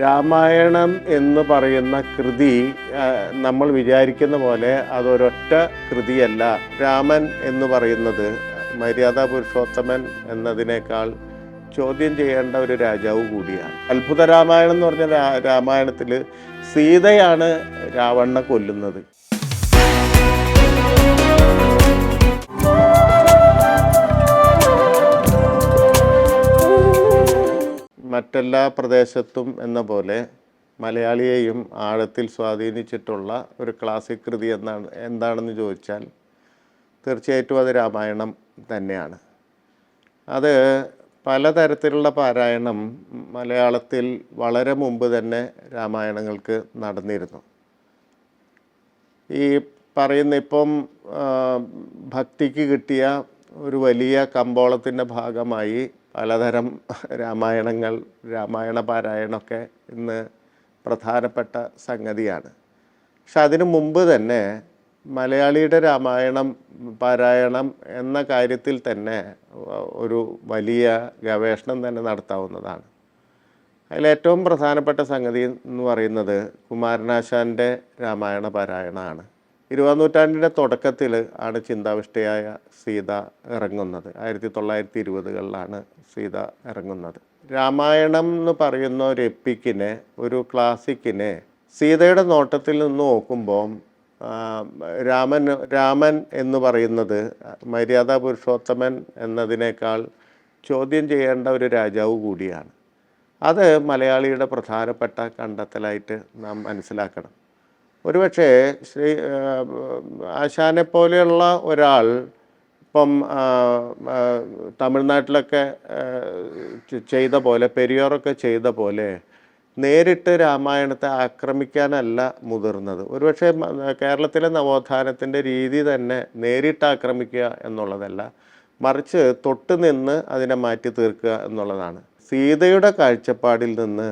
രാമായണം എന്ന് പറയുന്ന കൃതി നമ്മൾ വിചാരിക്കുന്ന പോലെ അതൊരൊറ്റ കൃതിയല്ല. രാമൻ എന്ന് പറയുന്നത് മര്യാദ പുരുഷോത്തമൻ എന്നതിനേക്കാൾ ചോദ്യം ചെയ്യേണ്ട ഒരു രാജാവ് കൂടിയാണ്. അത്ഭുത രാമായണം എന്ന് പറഞ്ഞ രാമായണത്തിൽ സീതയാണ് രാവണനെ കൊല്ലുന്നത്. മറ്റെല്ലാ പ്രദേശത്തും എന്ന പോലെ മലയാളിയെയും ആഴത്തിൽ സ്വാധീനിച്ചിട്ടുള്ള ഒരു ക്ലാസിക് കൃതി എന്നാണ് എന്താണെന്ന് ചോദിച്ചാൽ തീർച്ചയായിട്ടും അത് രാമായണം തന്നെയാണ്. അത് പലതരത്തിലുള്ള പാരായണം മലയാളത്തിൽ വളരെ മുമ്പ് തന്നെ രാമായണങ്ങൾക്ക് നടന്നിരുന്നു. ഈ പറയുന്ന ഇപ്പം ഭക്തിക്ക് കിട്ടിയ ഒരു വലിയ കമ്പോളത്തിന്റെ ഭാഗമായി പലതരം രാമായണങ്ങൾ രാമായണ പാരായണമൊക്കെ ഇന്ന് പ്രധാനപ്പെട്ട സംഗതിയാണ്. പക്ഷെ അതിനു മുമ്പ് തന്നെ മലയാളിയുടെ രാമായണം പാരായണം എന്ന കാര്യത്തിൽ തന്നെ ഒരു വലിയ ഗവേഷണം തന്നെ നടത്താവുന്നതാണ്. അതിലേറ്റവും പ്രധാനപ്പെട്ട സംഗതി എന്ന് പറയുന്നത് കുമാരനാശാന്റെ രാമായണ പാരായണമാണ്. ഇരുപതാം നൂറ്റാണ്ടിന്റെ തുടക്കത്തിൽ ആണ് ചിന്താവിഷ്ടയായ സീത ഇറങ്ങുന്നത്. ആയിരത്തി തൊള്ളായിരത്തി ഇരുപതുകളിലാണ് സീത ഇറങ്ങുന്നത്. രാമായണം എന്ന് പറയുന്ന ഒരു എപ്പിക്കിനെ ഒരു ക്ലാസിക്കിനെ സീതയുടെ നോട്ടത്തിൽ നിന്ന് നോക്കുമ്പോൾ രാമൻ രാമൻ എന്ന് പറയുന്നത് മര്യാദ പുരുഷോത്തമൻ എന്നതിനേക്കാൾ ചോദ്യം ചെയ്യേണ്ട ഒരു രാജാവ് കൂടിയാണ്. അത് മലയാളിയുടെ പ്രധാനപ്പെട്ട കണ്ടെത്തലായിട്ട് നാം മനസ്സിലാക്കണം. ഒരുപക്ഷെ ശ്രീ ആശാനെ പോലെയുള്ള ഒരാൾ ഇപ്പം തമിഴ്നാട്ടിലൊക്കെ ചെയ്ത പോലെ പെരിയോറൊക്കെ ചെയ്ത പോലെ നേരിട്ട് രാമായണത്തെ ആക്രമിക്കാനല്ല മുതിർന്നത്. ഒരുപക്ഷെ കേരളത്തിലെ നവോത്ഥാനത്തിന്റെ രീതി തന്നെ നേരിട്ട് ആക്രമിക്കുക എന്നുള്ളതല്ല മറിച്ച് തൊട്ട് നിന്ന് അതിനെ മാറ്റി തീർക്കുക എന്നുള്ളതാണ്. സീതയുടെ കാഴ്ചപ്പാടിൽ നിന്ന്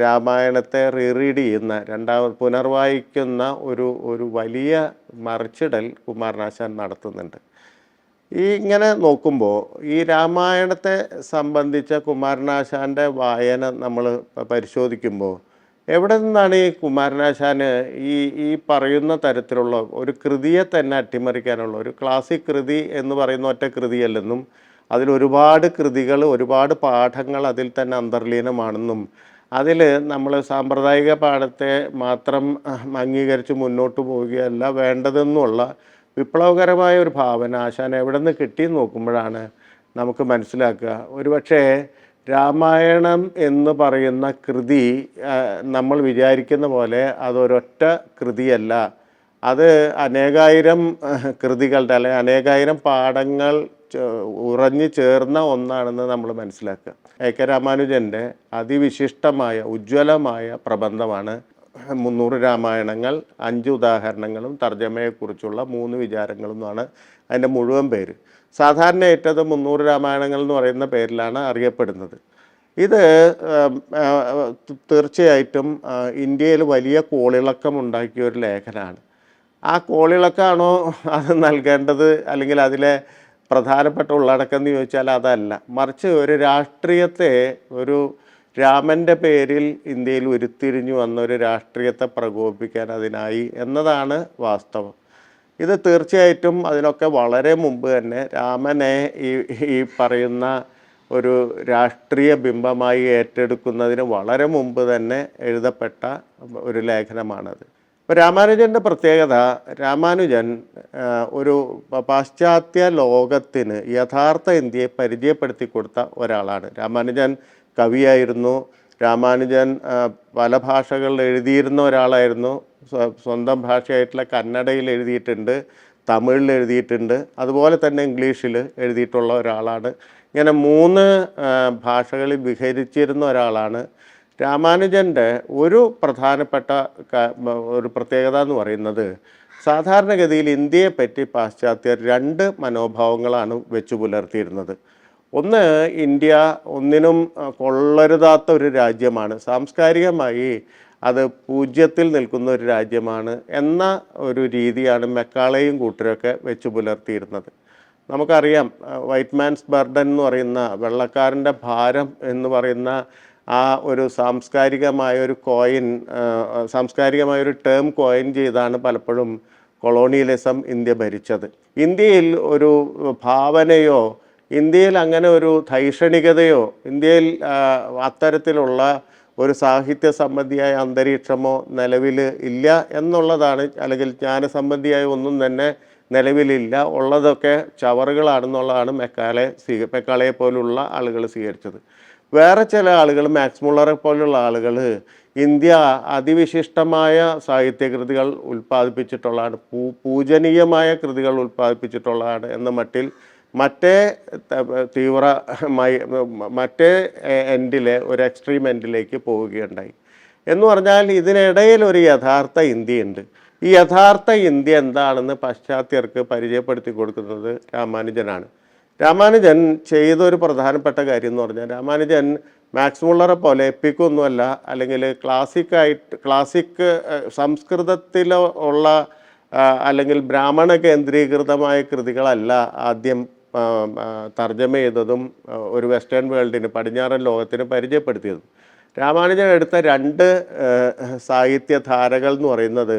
രാമായണത്തെ റീറീഡ് ചെയ്യുന്ന രണ്ടാമത് പുനർവായിക്കുന്ന ഒരു ഒരു വലിയ മറിച്ചിടൽ കുമാരനാശാൻ നടത്തുന്നുണ്ട്. ഈ ഇങ്ങനെ നോക്കുമ്പോൾ ഈ രാമായണത്തെ സംബന്ധിച്ച കുമാരനാശാന്റെ വായന നമ്മൾ പരിശോധിക്കുമ്പോൾ എവിടെ നിന്നാണ് ഈ കുമാരനാശാന് ഈ ഈ പറയുന്ന തരത്തിലുള്ള ഒരു കൃതിയെ തന്നെ അട്ടിമറിക്കാനുള്ള ഒരു ക്ലാസിക് കൃതി എന്ന് പറയുന്ന ഒറ്റ കൃതിയല്ലെന്നും അതിൽ ഒരുപാട് കൃതികൾ ഒരുപാട് പാഠങ്ങൾ അതിൽ തന്നെ അന്തർലീനമാണെന്നും അതിൽ നമ്മൾ സാമ്പ്രദായിക പാഠത്തെ മാത്രം അംഗീകരിച്ച് മുന്നോട്ട് പോവുകയല്ല വേണ്ടതെന്നുള്ള വിപ്ലവകരമായ ഒരു ഭാവന ആശാൻ എവിടെ നിന്ന് കിട്ടി നോക്കുമ്പോഴാണ് നമുക്ക് മനസ്സിലാക്കുക. ഒരുപക്ഷേ രാമായണം എന്ന് പറയുന്ന കൃതി നമ്മൾ വിചാരിക്കുന്ന പോലെ അതൊരൊറ്റ കൃതിയല്ല. അത് അനേകായിരം കൃതികളുടെ അല്ലെങ്കിൽ അനേകായിരം പാഠങ്ങൾ ഉറഞ്ഞു ചേർന്ന ഒന്നാണെന്ന് നമ്മൾ മനസ്സിലാക്കുക. എ കെ രാമാനുജന്റെ അതിവിശിഷ്ടമായ ഉജ്ജ്വലമായ പ്രബന്ധമാണ് മുന്നൂറ് രാമായണങ്ങൾ അഞ്ച് ഉദാഹരണങ്ങളും തർജമയെക്കുറിച്ചുള്ള മൂന്ന് വിചാരങ്ങളും എന്നാണ് അതിന്റെ മുഴുവൻ പേര്. സാധാരണ ഏറ്റത് മുന്നൂറ് രാമായണങ്ങൾ എന്ന് പറയുന്ന പേരിലാണ് അറിയപ്പെടുന്നത്. ഇത് തീർച്ചയായിട്ടും ഇന്ത്യയിൽ വലിയ കോളിളക്കം ഉണ്ടാക്കിയ ഒരു ലേഖനമാണ് ആ കോളിളക്കമാണോ അത് നൽകേണ്ടത്? അല്ലെങ്കിൽ അതിലെ പ്രധാനപ്പെട്ട ഉള്ളടക്കം എന്ന് ചോദിച്ചാൽ അതല്ല. മറിച്ച് ഒരു രാഷ്ട്രീയത്തെ ഒരു രാമന്റെ പേരിൽ ഇന്ത്യയിൽ ഉരുത്തിരിഞ്ഞു വന്ന ഒരു രാഷ്ട്രീയത്തെ പ്രകോപിപ്പിക്കാൻ അതിനായി എന്നതാണ് വാസ്തവം. ഇത് തീർച്ചയായിട്ടും അതിനൊക്കെ വളരെ മുമ്പ് തന്നെ രാമനെ ഈ ഈ പറയുന്ന ഒരു രാഷ്ട്രീയ ബിംബമായി ഏറ്റെടുക്കുന്നതിന് വളരെ മുമ്പ് തന്നെ എഴുതപ്പെട്ട ഒരു ലേഖനമാണത്. ഇപ്പോൾ രാമാനുജന്റെ പ്രത്യേകത രാമാനുജൻ ഒരു പാശ്ചാത്യ ലോകത്തിന് യഥാർത്ഥ ഇന്ത്യയെ പരിചയപ്പെടുത്തി കൊടുത്ത ഒരാളാണ്. രാമാനുജൻ കവിയായിരുന്നു. രാമാനുജൻ പല ഭാഷകളിൽ എഴുതിയിരുന്ന ഒരാളായിരുന്നു. സ്വന്തം ഭാഷയായിട്ടുള്ള കന്നഡയിൽ എഴുതിയിട്ടുണ്ട് തമിഴിൽ എഴുതിയിട്ടുണ്ട് അതുപോലെ തന്നെ ഇംഗ്ലീഷിൽ എഴുതിയിട്ടുള്ള ഒരാളാണ്. ഇങ്ങനെ മൂന്ന് ഭാഷകളിൽ വിഹരിച്ചിരുന്ന ഒരാളാണ് രാമാനുജന്റെ ഒരു പ്രധാനപ്പെട്ട ഒരു പ്രത്യേകത എന്ന് പറയുന്നത് സാധാരണഗതിയിൽ ഇന്ത്യയെ ഇന്ത്യയെപ്പറ്റി പാശ്ചാത്യർ രണ്ട് മനോഭാവങ്ങളാണ് വെച്ചു പുലർത്തിയിരുന്നത്. ഒന്ന് ഇന്ത്യ ഒന്നിനും കൊള്ളരുതാത്ത ഒരു രാജ്യമാണ്. സാംസ്കാരികമായി അത് പൂജ്യത്തിൽ നിൽക്കുന്ന ഒരു രാജ്യമാണ് എന്ന ഒരു രീതിയാണ് മെക്കാളയും കൂട്ടരൊക്കെ വെച്ച് പുലർത്തിയിരുന്നത്. നമുക്കറിയാം വൈറ്റ് മാൻസ് ബർഡൻ എന്ന് പറയുന്ന വെള്ളക്കാരന്റെ ഭാരം എന്ന് പറയുന്ന ആ ഒരു സാംസ്കാരികമായ ഒരു കോയിൻ സാംസ്കാരികമായ ഒരു ടേം കോയിൻ ചെയ്താണ് പലപ്പോഴും കൊളോണിയലിസം ഇന്ത്യ ഭരിച്ചത്. ഇന്ത്യയിൽ ഒരു ഭാവനയോ ഇന്ത്യയിൽ അങ്ങനെ ഒരു ധൈഷണികതയോ ഇന്ത്യയിൽ അത്തരത്തിലുള്ള ഒരു സാഹിത്യ സംബന്ധിയായ അന്തരീക്ഷമോ നിലവിൽ ഇല്ല എന്നുള്ളതാണ് അല്ലെങ്കിൽ ജ്ഞാനസംബന്ധിയായ ഒന്നും തന്നെ നിലവിലില്ല ഉള്ളതൊക്കെ ചവറുകളാണെന്നുള്ളതാണ് മെക്കാലെ സ്വീക മെക്കാളയെ പോലുള്ള ആളുകൾ സ്വീകരിച്ചത്. വേറെ ചില ആളുകൾ മാക്സ് മുള്ളറെ പോലുള്ള ആളുകൾ ഇന്ത്യ അതിവിശിഷ്ടമായ സാഹിത്യകൃതികൾ ഉൽപ്പാദിപ്പിച്ചിട്ടുള്ളതാണ് പൂ പൂജനീയമായ കൃതികൾ ഉൽപ്പാദിപ്പിച്ചിട്ടുള്ളതാണ് എന്ന മട്ടിൽ മറ്റേ തീവ്രമായി മറ്റേ എൻഡിലെ ഒരു എക്സ്ട്രീം എൻഡിലേക്ക് പോവുകയുണ്ടായി. എന്ന് പറഞ്ഞാൽ ഇതിനിടയിൽ ഒരു യഥാർത്ഥ ഇന്ത്യയുണ്ട്. ഈ യഥാർത്ഥ ഇന്ത്യ എന്താണെന്ന് പാശ്ചാത്യർക്ക് പരിചയപ്പെടുത്തി കൊടുക്കുന്നത് രാമാനുജനാണ്. രാമാനുജൻ ചെയ്ത ഒരു പ്രധാനപ്പെട്ട കാര്യം എന്ന് പറഞ്ഞാൽ രാമാനുജൻ മാക്സ് മുള്ളറെ പോലെ എപ്പിക്കൊന്നുമല്ല അല്ലെങ്കിൽ ക്ലാസിക്കായിട്ട് ക്ലാസിക് സംസ്കൃതത്തിൽ ഉള്ള അല്ലെങ്കിൽ ബ്രാഹ്മണ കേന്ദ്രീകൃതമായ കൃതികളല്ല ആദ്യം തർജമ ചെയ്തതും ഒരു വെസ്റ്റേൺ വേൾഡിന് പടിഞ്ഞാറൻ ലോകത്തിന് പരിചയപ്പെടുത്തിയതും. രാമാനുജൻ എടുത്ത രണ്ട് സാഹിത്യധാരകൾ എന്ന് പറയുന്നത്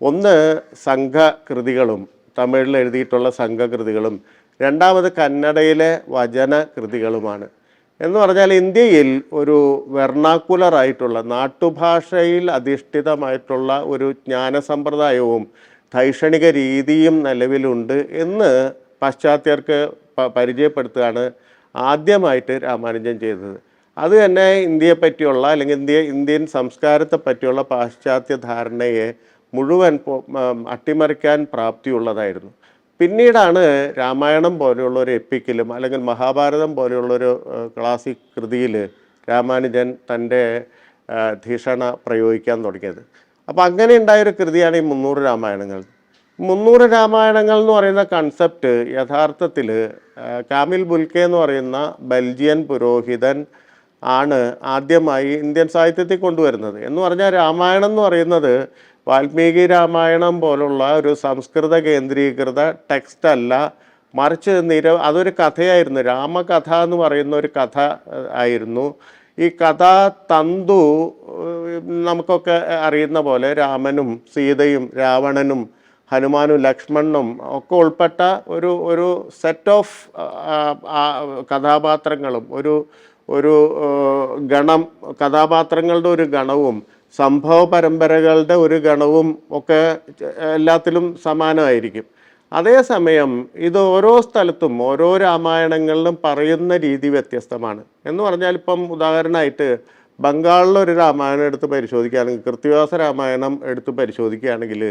ഒന്ന് സംഘകൃതികളും തമിഴിൽ എഴുതിയിട്ടുള്ള സംഘകൃതികളും രണ്ടാമത് കന്നഡയിലെ വചന കൃതികളുമാണ്. എന്ന് പറഞ്ഞാൽ ഇന്ത്യയിൽ ഒരു വെർണാക്കുലറായിട്ടുള്ള നാട്ടുഭാഷയിൽ അധിഷ്ഠിതമായിട്ടുള്ള ഒരു ജ്ഞാനസമ്പ്രദായവും ധൈഷണിക രീതിയും നിലവിലുണ്ട് എന്ന് പാശ്ചാത്യർക്ക് പരിചയപ്പെടുത്തുകയാണ് ആദ്യമായിട്ട് രാമാനുജൻ ചെയ്തത്. അത് തന്നെ ഇന്ത്യയെ പറ്റിയുള്ള അല്ലെങ്കിൽ ഇന്ത്യ ഇന്ത്യൻ സംസ്കാരത്തെ പറ്റിയുള്ള പാശ്ചാത്യ ധാരണയെ മുഴുവൻ അട്ടിമറിക്കാൻ പ്രാപ്തിയുള്ളതായിരുന്നു. പിന്നീടാണ് രാമായണം പോലെയുള്ള ഒരു എപ്പിക്കിലും അല്ലെങ്കിൽ മഹാഭാരതം പോലെയുള്ള ഒരു ക്ലാസിക് കൃതിയിൽ രാമാനുജൻ തന്റെ ധിഷണ പ്രയോഗിക്കാൻ തുടങ്ങിയത്. അപ്പോൾ അങ്ങനെ ഉണ്ടായൊരു കൃതിയാണ് ഈ മുന്നൂറ് രാമായണങ്ങൾ. മുന്നൂറ് രാമായണങ്ങൾ എന്ന് പറയുന്ന കൺസെപ്റ്റ് യഥാർത്ഥത്തിൽ കാമിൽ ബുൽക്കെ എന്ന് പറയുന്ന ബെൽജിയൻ പുരോഹിതൻ ആണ് ആദ്യമായി ഇന്ത്യൻ സാഹിത്യത്തിൽ കൊണ്ടുവരുന്നത്. എന്ന് പറഞ്ഞാൽ രാമായണം എന്ന് പറയുന്നത് വാൽമീകി രാമായണം പോലുള്ള ഒരു സംസ്കൃത കേന്ദ്രീകൃത ടെക്സ്റ്റ് അല്ല മറിച്ച് നിര അതൊരു കഥയായിരുന്നു. രാമകഥ എന്ന് പറയുന്ന ഒരു കഥ ആയിരുന്നു. ഈ കഥ തന്തു നമുക്കൊക്കെ അറിയുന്ന പോലെ രാമനും സീതയും രാവണനും ഹനുമാനും ലക്ഷ്മണനും ഒക്കെ ഉൾപ്പെട്ട ഒരു ഒരു സെറ്റ് ഓഫ് കഥാപാത്രങ്ങളും ഒരു ഒരു ഗണം കഥാപാത്രങ്ങളുടെ ഒരു ഗണവും സംഭവ പരമ്പരകളുടെ ഒരു ഗണവും ഒക്കെ എല്ലാത്തിലും സമാനമായിരിക്കും. അതേസമയം ഇത് ഓരോ സ്ഥലത്തും ഓരോ രാമായണങ്ങളിലും പറയുന്ന രീതി വ്യത്യസ്തമാണ്. എന്ന് പറഞ്ഞാൽ ഇപ്പം ഉദാഹരണമായിട്ട് ബംഗാളിലൊരു രാമായണം എടുത്ത് പരിശോധിക്കുകയാണെങ്കിൽ കൃത്യവാസ രാമായണം എടുത്ത് പരിശോധിക്കുകയാണെങ്കിൽ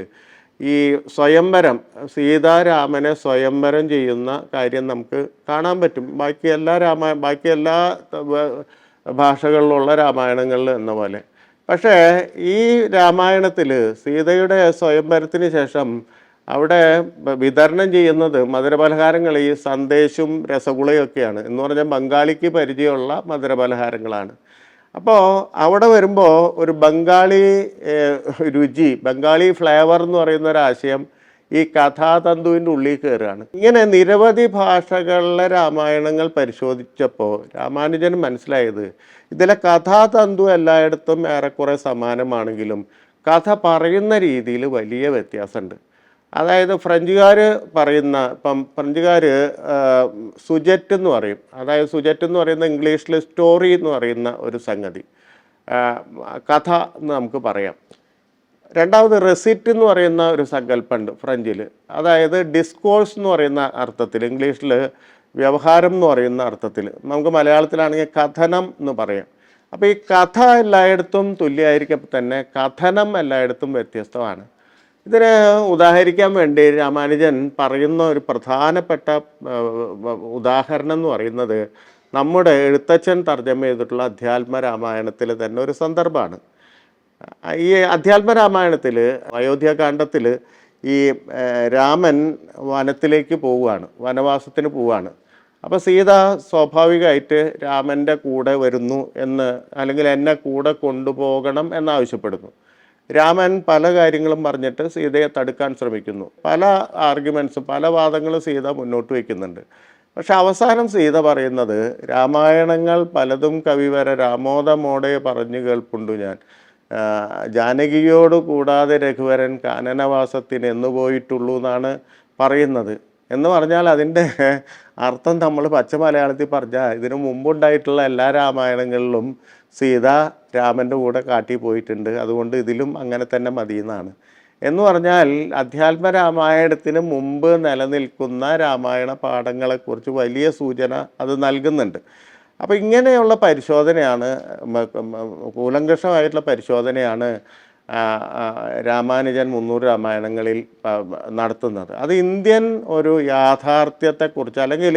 ഈ സ്വയംവരം സീതാരാമനെ സ്വയംവരം ചെയ്യുന്ന കാര്യം നമുക്ക് കാണാൻ പറ്റും. ബാക്കി എല്ലാ രാമായ ബാക്കി എല്ലാ ഭാഷകളിലുള്ള രാമായണങ്ങളിൽ എന്ന പോലെ. പക്ഷേ ഈ രാമായണത്തിൽ സീതയുടെ സ്വയംവരത്തിന് ശേഷം അവിടെ വിതരണം ചെയ്യുന്നത് മധുരപലഹാരങ്ങൾ ഈ സന്ദേശും രസഗുളയും ഒക്കെയാണ് എന്ന് പറഞ്ഞാൽ ബംഗാളിക്ക് പരിചയമുള്ള മധുരപലഹാരങ്ങളാണ്. അപ്പോൾ അവിടെ വരുമ്പോൾ ഒരു ബംഗാളി രുചി ബംഗാളി ഫ്ലേവർ എന്ന് പറയുന്ന ഒരു ആശയം ഈ കഥാതന്തുവിന്റെ ഉള്ളിൽ കയറുകയാണ്. ഇങ്ങനെ നിരവധി ഭാഷകളിലെ രാമായണങ്ങൾ പരിശോധിച്ചപ്പോൾ രാമാനുജൻ മനസ്സിലായത് ഇതിലെ കഥാതന്തു എല്ലായിടത്തും ഏറെക്കുറെ സമാനമാണെങ്കിലും കഥ പറയുന്ന രീതിയിൽ വലിയ വ്യത്യാസമുണ്ട്. അതായത് ഫ്രഞ്ചുകാർ പറയുന്ന ഇപ്പം ഫ്രഞ്ചുകാർ സുജറ്റ് എന്ന് പറയും. അതായത് സുജറ്റ് എന്ന് പറയുന്ന ഇംഗ്ലീഷിൽ സ്റ്റോറി എന്ന് പറയുന്ന ഒരു സംഗതി. കഥ എന്ന് നമുക്ക് പറയാം. രണ്ടാമത് റെസിറ്റ് എന്ന് പറയുന്ന ഒരു സങ്കല്പമുണ്ട് ഫ്രഞ്ചിൽ അതായത് ഡിസ്കോഴ്സ് എന്ന് പറയുന്ന അർത്ഥത്തിൽ ഇംഗ്ലീഷിൽ വ്യവഹാരം എന്ന് പറയുന്ന അർത്ഥത്തിൽ. നമുക്ക് മലയാളത്തിലാണെങ്കിൽ കഥനം എന്ന് പറയാം. അപ്പോൾ ഈ കഥ എല്ലായിടത്തും തുല്യമായിരിക്കും തന്നെ കഥനം എല്ലായിടത്തും വ്യത്യസ്തമാണ്. ഇതിന് ഉദാഹരിക്കാൻ വേണ്ടി രാമാനുജൻ പറയുന്ന ഒരു പ്രധാനപ്പെട്ട ഉദാഹരണം എന്ന് പറയുന്നത് നമ്മുടെ എഴുത്തച്ഛൻ തർജമ ചെയ്തിട്ടുള്ള അധ്യാത്മ രാമായണത്തിൽ തന്നെ ഒരു സന്ദർഭമാണ്. ഈ അധ്യാത്മ രാമായണത്തിൽ അയോധ്യാകാന്ഡത്തിൽ ഈ രാമൻ വനത്തിലേക്ക് പോവുകയാണ് വനവാസത്തിന് പോവുകയാണ്. അപ്പോൾ സീത സ്വാഭാവികമായിട്ട് രാമന്റെ കൂടെ വരുന്നു എന്ന് അല്ലെങ്കിൽ എന്നെ കൂടെ കൊണ്ടുപോകണം എന്നാവശ്യപ്പെടുന്നു. രാമൻ പല കാര്യങ്ങളും പറഞ്ഞിട്ട് സീതയെ തടുക്കാൻ ശ്രമിക്കുന്നു. പല ആർഗ്യുമെൻസും പല വാദങ്ങളും സീത മുന്നോട്ട് വയ്ക്കുന്നുണ്ട് പക്ഷെ അവസാനം സീത പറയുന്നത് രാമായണങ്ങൾ പലതും കവിവര രാമോദമോടെ പറഞ്ഞു കേൾപ്പുണ്ടു ഞാൻ. ജാനകിയോട് കൂടാതെ രഘുവരൻ കാനനവാസത്തിന് എന്ന് പോയിട്ടുള്ളൂ എന്നാണ് പറയുന്നത്. എന്ന് പറഞ്ഞാൽ അതിന്റെ അർത്ഥം നമ്മൾ പച്ച മലയാളത്തിൽ പറഞ്ഞാൽ ഇതിനു മുമ്പുണ്ടായിട്ടുള്ള എല്ലാ രാമായണങ്ങളിലും സീത രാമന്റെ കൂടെ കാട്ടി പോയിട്ടുണ്ട്. അതുകൊണ്ട് ഇതിലും അങ്ങനെ തന്നെ മതി എന്നാണ്. എന്ന് പറഞ്ഞാൽ അധ്യാത്മ രാമായണത്തിന് മുമ്പ് നിലനിൽക്കുന്ന രാമായണ പാഠങ്ങളെക്കുറിച്ച് വലിയ സൂചന അത് നൽകുന്നുണ്ട്. അപ്പോൾ ഇങ്ങനെയുള്ള പരിശോധനയാണ് കൂലങ്കഷമായിട്ടുള്ള പരിശോധനയാണ് രാമാനുജൻ മുന്നൂറ് രാമായണങ്ങളിൽ നടത്തുന്നത്. അത് ഇന്ത്യൻ ഒരു യാഥാർത്ഥ്യത്തെക്കുറിച്ച് അല്ലെങ്കിൽ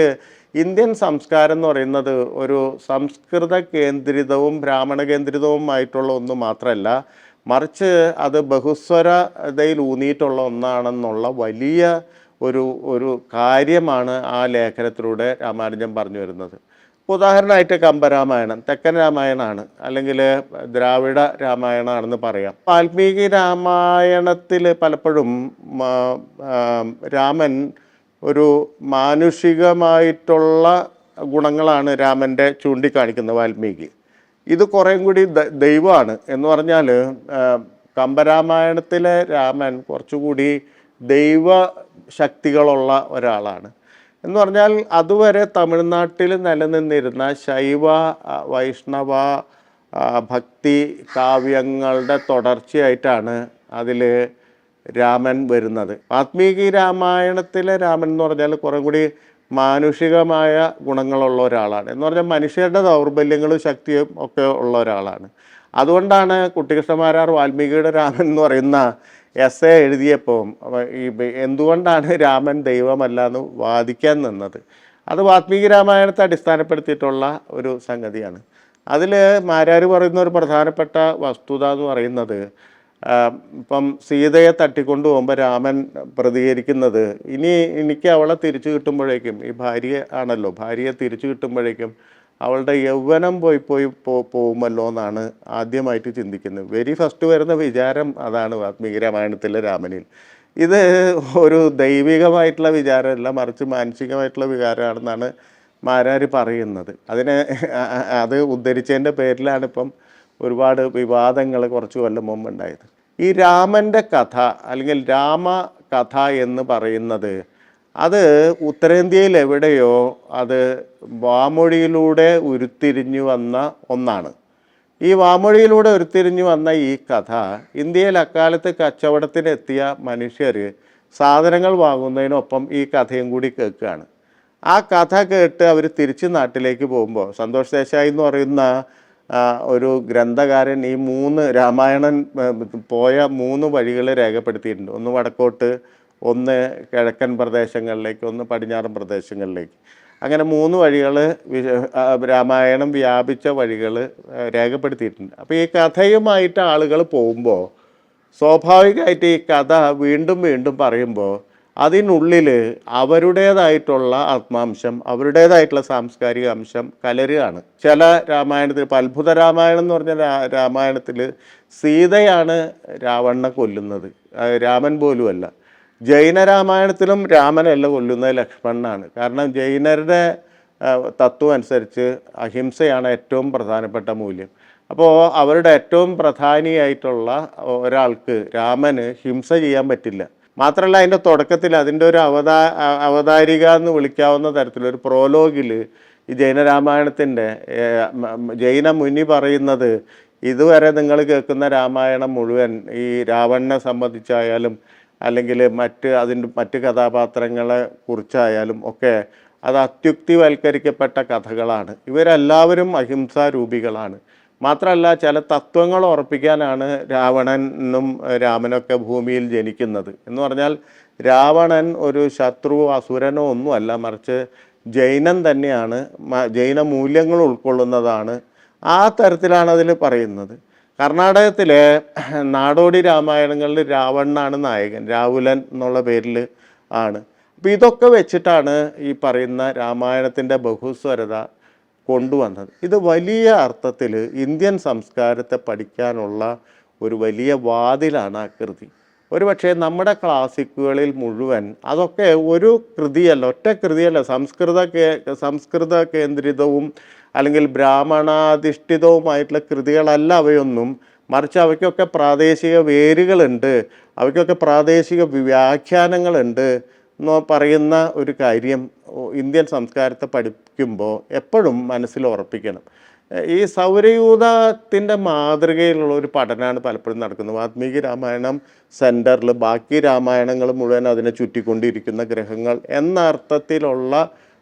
ഇന്ത്യൻ സംസ്കാരം എന്ന് പറയുന്നത് ഒരു സംസ്കൃത കേന്ദ്രിതവും ബ്രാഹ്മണ കേന്ദ്രിതവുമായിട്ടുള്ള ഒന്ന് മാത്രമല്ല മറിച്ച് അത് ബഹുസ്വരതയിൽ ഊന്നിയിട്ടുള്ള ഒന്നാണെന്നുള്ള വലിയ ഒരു ഒരു കാര്യമാണ് ആ ലേഖനത്തിലൂടെ രാമാനുജൻ പറഞ്ഞു വരുന്നത്. ഇപ്പൊ ഉദാഹരണമായിട്ട് കമ്പരാമായണം തെക്കൻ രാമായണമാണ് അല്ലെങ്കിൽ ദ്രാവിഡ രാമായണമാണെന്ന് പറയാം. വാൽമീകി രാമായണത്തിൽ പലപ്പോഴും രാമൻ ഒരു മാനുഷികമായിട്ടുള്ള ഗുണങ്ങളാണ് രാമന്റെ ചൂണ്ടിക്കാണിക്കുന്നത് വാൽമീകി. ഇത് കുറേം കൂടി ദൈവമാണ്. എന്ന് പറഞ്ഞാൽ കമ്പരാമായണത്തിലെ രാമൻ കുറച്ചുകൂടി ദൈവ ശക്തികളുള്ള ഒരാളാണ്. എന്ന് പറഞ്ഞാൽ അതുവരെ തമിഴ്നാട്ടിൽ നിലനിന്നിരുന്ന ശൈവ വൈഷ്ണവ ഭക്തി കാവ്യങ്ങളുടെ തുടർച്ചയായിട്ടാണ് അതിൽ രാമൻ വരുന്നത്. വാത്മീകി രാമായണത്തിലെ രാമൻ എന്ന് പറഞ്ഞാൽ കുറേ കൂടി മാനുഷികമായ ഗുണങ്ങളുള്ള ഒരാളാണ്. എന്ന് പറഞ്ഞാൽ മനുഷ്യരുടെ ദൗർബല്യങ്ങളും ശക്തിയും ഒക്കെ ഉള്ള ഒരാളാണ്. അതുകൊണ്ടാണ് കുട്ടികൃഷ്ണമാരാർ വാൽമീകിയുടെ രാമൻ എന്ന് പറയുന്ന എസ് എ എഴുതിയപ്പോൾ ഈ എന്തുകൊണ്ടാണ് രാമൻ ദൈവമല്ല എന്ന് വാദിക്കാൻ നിന്നത്? അത് വാത്മീകി രാമായണത്തെ അടിസ്ഥാനപ്പെടുത്തിയിട്ടുള്ള ഒരു സംഗതിയാണ്. അതിൽ മാരാർ പറയുന്ന ഒരു പ്രധാനപ്പെട്ട വസ്തുത എന്ന് പറയുന്നത് ഇപ്പം സീതയെ തട്ടിക്കൊണ്ടു പോകുമ്പോൾ രാമൻ പ്രതികരിക്കുന്നത് ഇനി എനിക്ക് അവളെ തിരിച്ചു കിട്ടുമ്പോഴേക്കും ഈ ഭാര്യ ആണല്ലോ ഭാര്യയെ തിരിച്ചു കിട്ടുമ്പോഴേക്കും അവളുടെ യൗവനം പോയി പോയി പോ പോകുമല്ലോ എന്നാണ് ആദ്യമായിട്ട് ചിന്തിക്കുന്നത്. വെരി ഫസ്റ്റ് വരുന്ന വിചാരം അതാണ് വാത്മീകി രാമായണത്തിലെ രാമനിൽ. ഇത് ഒരു ദൈവികമായിട്ടുള്ള വിചാരമല്ല മറിച്ച് മാനസികമായിട്ടുള്ള വികാരമാണെന്നാണ് മാരാർ പറയുന്നത്. അതിനെ അത് ഉദ്ധരിച്ചതിന്റെ പേരിലാണ് ഇപ്പം ഒരുപാട് വിവാദങ്ങൾ കുറച്ച് കൊല്ലം മുമ്പ് ഉണ്ടായത്. ഈ രാമന്റെ കഥ അല്ലെങ്കിൽ രാമ കഥ എന്ന് പറയുന്നത് അത് ഉത്തരേന്ത്യയിൽ എവിടെയോ അത് വാമൊഴിയിലൂടെ ഉരുത്തിരിഞ്ഞു വന്ന ഒന്നാണ്. ഈ വാമൊഴിയിലൂടെ ഉരുത്തിരിഞ്ഞു വന്ന ഈ കഥ ഇന്ത്യയിൽ അക്കാലത്ത് കച്ചവടത്തിനെത്തിയ മനുഷ്യർ സാധനങ്ങൾ വാങ്ങുന്നതിനൊപ്പം ഈ കഥയും കൂടി കേൾക്കുകയാണ്. ആ കഥ കേട്ട് അവർ തിരിച്ച് നാട്ടിലേക്ക് പോകുമ്പോൾ സന്തോഷ് ദേശായി എന്ന് പറയുന്ന ഒരു ഗ്രന്ഥകാരൻ ഈ മൂന്ന് രാമായണൻ പോയ മൂന്ന് വഴികൾ രേഖപ്പെടുത്തിയിട്ടുണ്ട്. ഒന്ന് വടക്കോട്ട് ഒന്ന് കിഴക്കൻ പ്രദേശങ്ങളിലേക്ക് ഒന്ന് പടിഞ്ഞാറൻ പ്രദേശങ്ങളിലേക്ക്. അങ്ങനെ മൂന്ന് വഴികൾ രാമായണം വ്യാപിച്ച വഴികൾ രേഖപ്പെടുത്തിയിട്ടുണ്ട്. അപ്പോൾ ഈ കഥയുമായിട്ട് ആളുകൾ പോകുമ്പോൾ സ്വാഭാവികമായിട്ട് ഈ കഥ വീണ്ടും വീണ്ടും പറയുമ്പോൾ അതിനുള്ളിൽ അവരുടേതായിട്ടുള്ള ആത്മാംശം അവരുടേതായിട്ടുള്ള സാംസ്കാരിക അംശം കലരുകയാണ്. ചില രാമായണത്തിൽ ഇപ്പോൾ അത്ഭുത രാമായണം എന്ന് പറഞ്ഞ രാമായണത്തിൽ സീതയാണ് രാവണനെ കൊല്ലുന്നത്. രാമൻ പോലുമല്ല. ജൈന രാമായണത്തിലും രാമനല്ല കൊല്ലുന്നത് ലക്ഷ്മണനാണ്. കാരണം ജൈനരുടെ തത്വം അനുസരിച്ച് അഹിംസയാണ് ഏറ്റവും പ്രധാനപ്പെട്ട മൂല്യം. അപ്പോൾ അവരുടെ ഏറ്റവും പ്രധാനിയായിട്ടുള്ള ഒരാൾക്ക് രാമന് ഹിംസ ചെയ്യാൻ പറ്റില്ല. മാത്രമല്ല അതിന്റെ തുടക്കത്തിൽ അതിന്റെ ഒരു അവതാ അവതാരിക എന്ന് വിളിക്കാവുന്ന തരത്തിലൊരു പ്രോലോഗിൽ ഈ ജൈനരാമായണത്തിന്റെ ജൈന മുനി പറയുന്നത് ഇതുവരെ നിങ്ങൾ കേൾക്കുന്ന രാമായണം മുഴുവൻ ഈ രാവണനെ സംബന്ധിച്ചായാലും അല്ലെങ്കിൽ മറ്റ് അതിന്റെ മറ്റ് കഥാപാത്രങ്ങളെ കുറിച്ചായാലും ഒക്കെ അത് അത്യുക്തിവൽക്കരിക്കപ്പെട്ട കഥകളാണ്. ഇവരെല്ലാവരും അഹിംസാരൂപികളാണ് മാത്രമല്ല ചില തത്വങ്ങൾ ഉറപ്പിക്കാനാണ് രാവണനും രാമനൊക്കെ ഭൂമിയിൽ ജനിക്കുന്നത്. എന്ന് പറഞ്ഞാൽ രാവണൻ ഒരു ശത്രുവോ അസുരനോ ഒന്നുമല്ല മറിച്ച് ജൈനൻ തന്നെയാണ് ജൈന മൂല്യങ്ങൾ ഉൾക്കൊള്ളുന്നതാണ് ആ തരത്തിലാണ് അതിൽ പറയുന്നത്. കർണാടകത്തിലെ നാടോടി രാമായണങ്ങളിൽ രാവണനാണ് നായകൻ രാഹുലൻ എന്നുള്ള പേരിൽ ആണ്. അപ്പോൾ ഇതൊക്കെ വെച്ചിട്ടാണ് ഈ പറയുന്ന രാമായണത്തിന്റെ ബഹുസ്വരത കൊണ്ടുവന്നത്. ഇത് വലിയ അർത്ഥത്തിൽ ഇന്ത്യൻ സംസ്കാരത്തെ പഠിക്കാനുള്ള ഒരു വലിയ വാതിലാണ് ആ കൃതി. ഒരുപക്ഷെ നമ്മുടെ ക്ലാസിക്കുകളിൽ മുഴുവൻ അതൊക്കെ ഒരു കൃതിയല്ല ഒറ്റ കൃതിയല്ല. സംസ്കൃത സംസ്കൃത കേന്ദ്രിതവും അല്ലെങ്കിൽ ബ്രാഹ്മണാധിഷ്ഠിതവുമായിട്ടുള്ള കൃതികളല്ല അവയൊന്നും. മറിച്ച് അവയ്ക്കൊക്കെ പ്രാദേശിക വേരുകളുണ്ട് അവയ്ക്കൊക്കെ പ്രാദേശിക വ്യാഖ്യാനങ്ങളുണ്ട് എന്ന് പറയുന്ന ഒരു കാര്യം ഇന്ത്യൻ സംസ്കാരത്തെ പഠിക്കുമ്പോൾ എപ്പോഴും മനസ്സിൽ ഉറപ്പിക്കണം. ഈ സൗരയൂഥത്തിന്റെ മാതൃകയിലുള്ള ഒരു പഠനമാണ് പലപ്പോഴും നടക്കുന്നത്. വാത്മീകി രാമായണം സെന്ററിൽ ബാക്കി രാമായണങ്ങൾ മുഴുവൻ അതിനെ ചുറ്റിക്കൊണ്ടിരിക്കുന്ന ഗ്രഹങ്ങൾ എന്ന അർത്ഥത്തിലുള്ള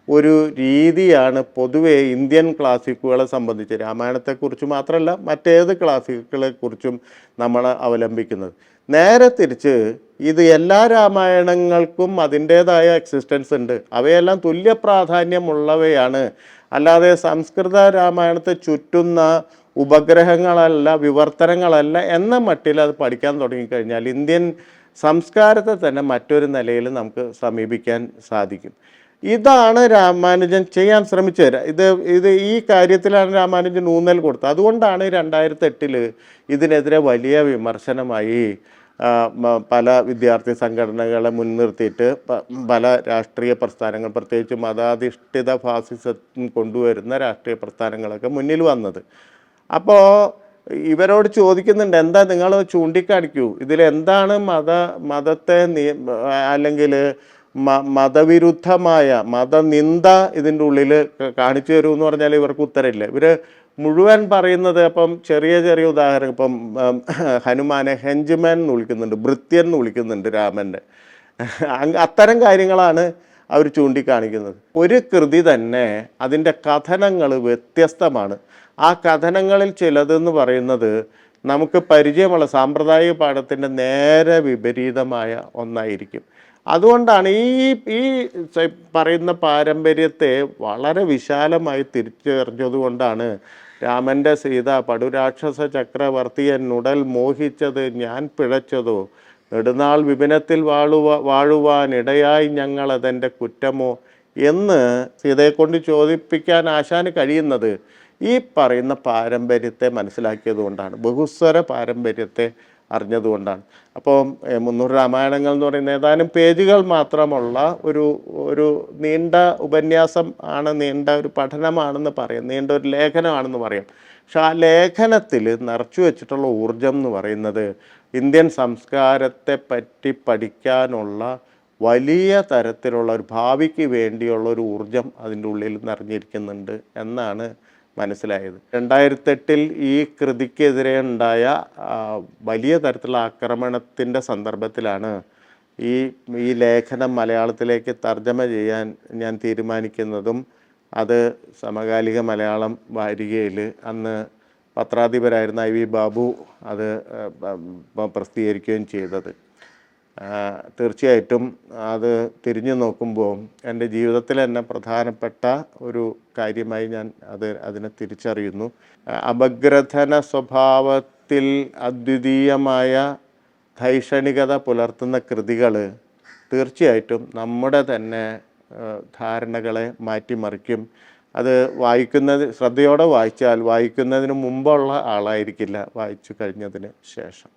ഒരു രീതിയാണ് പൊതുവെ ഇന്ത്യൻ ക്ലാസിക്കുകളെ സംബന്ധിച്ച് രാമായണത്തെക്കുറിച്ച് മാത്രമല്ല മറ്റേത് ക്ലാസിക്കുകളെ കുറിച്ചും നമ്മൾ അവലംബിക്കുന്നത്. നേരെ തിരിച്ച് ഇത് എല്ലാ രാമായണങ്ങൾക്കും അതിന്റേതായ എക്സിസ്റ്റൻസ് ഉണ്ട്. അവയെല്ലാം തുല്യ പ്രാധാന്യമുള്ളവയാണ് അല്ലാതെ സംസ്കൃത രാമായണത്തെ ചുറ്റുന്ന ഉപഗ്രഹങ്ങളല്ല വിവർത്തനങ്ങളല്ല എന്ന മട്ടിൽ അത് പഠിക്കാൻ തുടങ്ങിക്കഴിഞ്ഞാൽ ഇന്ത്യൻ സംസ്കാരത്തെ തന്നെ മറ്റൊരു നിലയിൽ നമുക്ക് സമീപിക്കാൻ സാധിക്കും. ഇതാണ് രാമാനുജൻ ചെയ്യാൻ ശ്രമിച്ചത്. ഇത് ഇത് ഈ കാര്യത്തിലാണ് രാമാനുജൻ ഊന്നൽ കൊടുത്തത്. അതുകൊണ്ടാണ് രണ്ടായിരത്തി എട്ടിൽ ഇതിനെതിരെ വലിയ വിമർശനമായി പല വിദ്യാർത്ഥി സംഘടനകളെ മുൻനിർത്തിയിട്ട് പല രാഷ്ട്രീയ പ്രസ്ഥാനങ്ങൾ പ്രത്യേകിച്ച് മതാധിഷ്ഠിത ഫാസിസം കൊണ്ടുവരുന്ന രാഷ്ട്രീയ പ്രസ്ഥാനങ്ങളൊക്കെ മുന്നിൽ വന്നത്. അപ്പോൾ ഇവരോട് ചോദിക്കുന്നുണ്ട് എന്താ നിങ്ങൾ ചൂണ്ടിക്കാണിക്കൂ? ഇതിലെന്താണ് മത മതത്തെ അല്ലെങ്കിൽ മതവിരുദ്ധമായ മതനിന്ദ ഇതിന്റെ ഉള്ളിൽ കാണിച്ചു തരൂ എന്ന് പറഞ്ഞാൽ ഇവർക്ക് ഉത്തരമില്ല. ഇവർ മുഴുവൻ പറയുന്നത് അപ്പം ചെറിയ ചെറിയ ഉദാഹരണം ഇപ്പം ഹനുമാനെ ഹെഞ്ച്മൻ എന്ന് വിളിക്കുന്നുണ്ട് ഭൃത്യൻ എന്ന് വിളിക്കുന്നുണ്ട് രാമന്റെ. അത്തരം കാര്യങ്ങളാണ് അവർ ചൂണ്ടിക്കാണിക്കുന്നത്. ഒരു കൃതി തന്നെ അതിന്റെ കഥനങ്ങൾ വ്യത്യസ്തമാണ്. ആ കഥനങ്ങളിൽ ചിലതെന്ന് പറയുന്നത് നമുക്ക് പരിചയമുള്ള സാമ്പ്രദായിക പാഠത്തിന്റെ നേരെ വിപരീതമായ ഒന്നായിരിക്കും. അതുകൊണ്ടാണ് ഈ ഈ പറയുന്ന പാരമ്പര്യത്തെ വളരെ വിശാലമായി തിരിച്ചറിഞ്ഞതുകൊണ്ടാണ് രാമന്റെ സീത പടുരാക്ഷസ ചക്രവർത്തിയൻ ഉടൽ മോഹിച്ചത് ഞാൻ പിഴച്ചതോ? നെടുനാൾ വിപിനത്തിൽ വാഴുവ വാഴുവാൻ ഇടയായി കുറ്റമോ? എന്ന് സീതയെക്കൊണ്ട് ചോദിപ്പിക്കാൻ ആശാന് കഴിയുന്നത് ഈ പറയുന്ന പാരമ്പര്യത്തെ മനസ്സിലാക്കിയതുകൊണ്ടാണ് ബഹുസ്വര പാരമ്പര്യത്തെ അറിഞ്ഞതുകൊണ്ടാണ്. അപ്പോൾ മുന്നൂറ് രാമായണങ്ങൾ എന്ന് പറയുന്ന ഏതാനും പേജുകൾ മാത്രമുള്ള ഒരു ഒരു നീണ്ട ഉപന്യാസം ആണ് നീണ്ട ഒരു പഠനമാണെന്ന് പറയാം നീണ്ട ഒരു ലേഖനമാണെന്ന് പറയാം. പക്ഷെ ആ ലേഖനത്തിൽ നിറച്ചു വെച്ചിട്ടുള്ള ഊർജം എന്ന് പറയുന്നത് ഇന്ത്യൻ സംസ്കാരത്തെ പറ്റി പഠിക്കാനുള്ള വലിയ തരത്തിലുള്ള ഒരു ഭാവിക്ക് വേണ്ടിയുള്ള ഒരു ഊർജം അതിന്റെ ഉള്ളിൽ നിറഞ്ഞിരിക്കുന്നുണ്ട് എന്നാണ് മനസ്സിലായത്. രണ്ടായിരത്തെട്ടിൽ ഈ കൃതിക്കെതിരെ ഉണ്ടായ വലിയ തരത്തിലുള്ള ആക്രമണത്തിന്റെ സന്ദർഭത്തിലാണ് ഈ ഈ ലേഖനം മലയാളത്തിലേക്ക് തർജമ ചെയ്യാൻ ഞാൻ തീരുമാനിക്കുന്നതും അത് സമകാലിക മലയാളം വാരികയിൽ അന്ന് പത്രാധിപരായിരുന്ന ഐ വി ബാബു അത് പ്രസിദ്ധീകരിക്കുകയും ചെയ്തത്. തീർച്ചയായിട്ടും അത് തിരിഞ്ഞു നോക്കുമ്പോൾ എന്റെ ജീവിതത്തിൽ തന്നെ പ്രധാനപ്പെട്ട ഒരു കാര്യമായി ഞാൻ അത് അതിനെ തിരിച്ചറിയുന്നു. അപഗ്രഥന സ്വഭാവത്തിൽ അദ്വിതീയമായ ധൈഷണികത പുലർത്തുന്ന കൃതികൾ തീർച്ചയായിട്ടും നമ്മുടെ തന്നെ ധാരണകളെ മാറ്റിമറിക്കും. അത് വായിക്കുന്നത് ശ്രദ്ധയോടെ വായിച്ചാൽ വായിക്കുന്നതിന് മുമ്പുള്ള ആളായിരിക്കില്ല വായിച്ചു കഴിഞ്ഞതിന് ശേഷം.